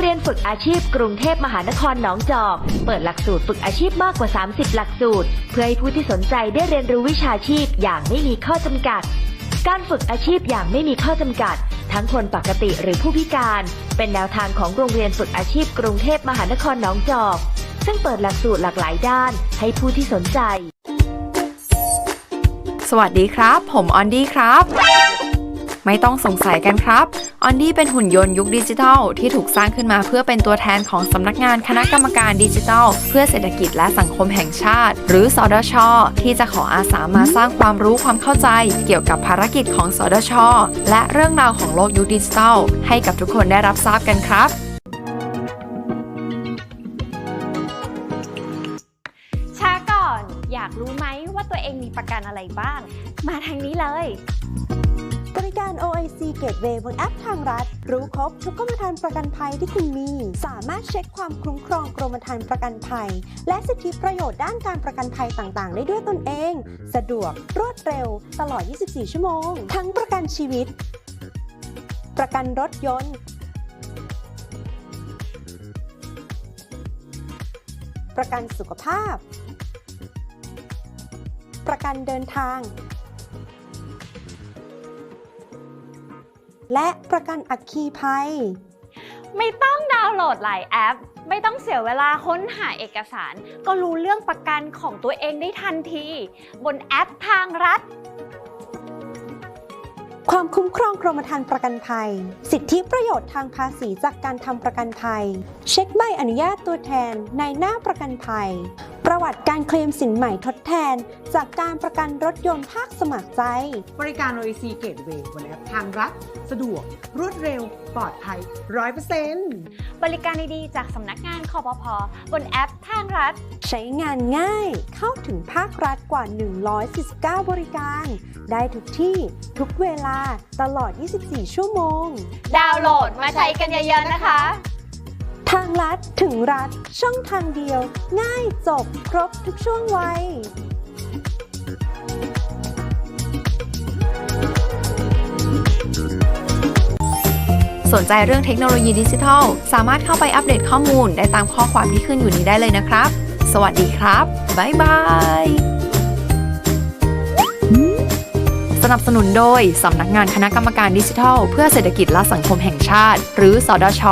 เรียนฝึกอาชีพกรุงเทพมหานครหนองจอก เปิดหลักสูตรฝึกอาชีพมากกว่า 30 หลักสูตร เพื่อให้ผู้ที่สนใจได้เรียนรู้วิชาชีพอย่างไม่มีข้อจำกัด การฝึกอาชีพอย่างไม่มีข้อจำกัด ทั้งคนปกติหรือผู้พิการ เป็นแนวทางของโรงเรียนฝึกอาชีพกรุงเทพมหานครหนองจอก ซึ่งเปิดหลักสูตรหลากหลายด้าน ให้ผู้ที่สนใจ สวัสดีครับ ผมออนดี้ครับ ไม่ต้องสงสัยกันครับออนดี้เป็นหุ่นยนต์ยุคดิจิทัล ที่ถูกสร้างขึ้นมาเพื่อเป็นตัวแทนของสำนักงานคณะกรรมการดิจิทัล เพื่อเศรษฐกิจและสังคมแห่งชาติ หรือสอดช ที่จะขออาสามาสร้างความรู้ความเข้าใจ เกี่ยวกับภารกิจของสอดช และเรื่องราวของโลกยุคดิจิทัล ให้กับทุกคนได้รับทราบกันครับช้าก่อนอยากรู้ไหมว่าตัวเองมีประกันอะไรบ้าง มาทางนี้เลย การ OIC Gateway บนแอปทางรัฐ รู้ครบทุกกรมธรรม์ประกันภัยที่คุณมี สามารถเช็คความคุ้มครองกรมธรรม์ประกันภัย และสิทธิประโยชน์ด้านการประกันภัยต่างๆ ได้ด้วยตนเอง สะดวก รวดเร็ว ตลอด 24 ชั่วโมง ทั้งประกันชีวิต ประกันรถยนต์ ประกันสุขภาพ ประกันเดินทาง และประกันอัคคีภัย ไม่ต้องดาวน์โหลดหลายแอป ไม่ต้องเสียเวลาค้นหาเอกสาร ก็รู้เรื่องประกันของตัวเองได้ทันที บนแอปทางรัฐ ความคุ้มครองกรมธรรม์ประกันภัย สิทธิประโยชน์ทางภาษีจากการทำประกันภัย เช็คใบอนุญาตตัวแทนในหน้าประกันภัย ประวัติการเคลมสินใหม่ทดแทน จากการประกันรถยนต์ภาคสมัครใจ บริการ OEC Gateway บนแอปทางรัฐ สะดวก รวดเร็ว ปลอดภัย 100%บริการดีๆจากสำนักงานคอปพบนแอปทางรัฐ ใช้งานง่ายเข้า ถึงภาครัฐกว่า 149 บริการ ได้ทุกที่ทุกเวลาตลอด 24 ชั่วโมง ดาวน์โหลดมาใช้กันเยอะๆนะคะ ทางรัฐถึงรัฐช่องทางเดียว ง่ายจบครบทุกช่วงวัยสนใจเรื่องเทคโนโลยีดิจิทัล สามารถเข้าไปอัปเดตข้อมูลได้ตามข้อความที่ขึ้นอยู่นี้ได้เลยนะครับ สวัสดีครับ บ๊ายบาย สนับสนุนโดย สำนักงานคณะกรรมการดิจิทัล เพื่อเศรษฐกิจและสังคมแห่งชาติ หรือสอดช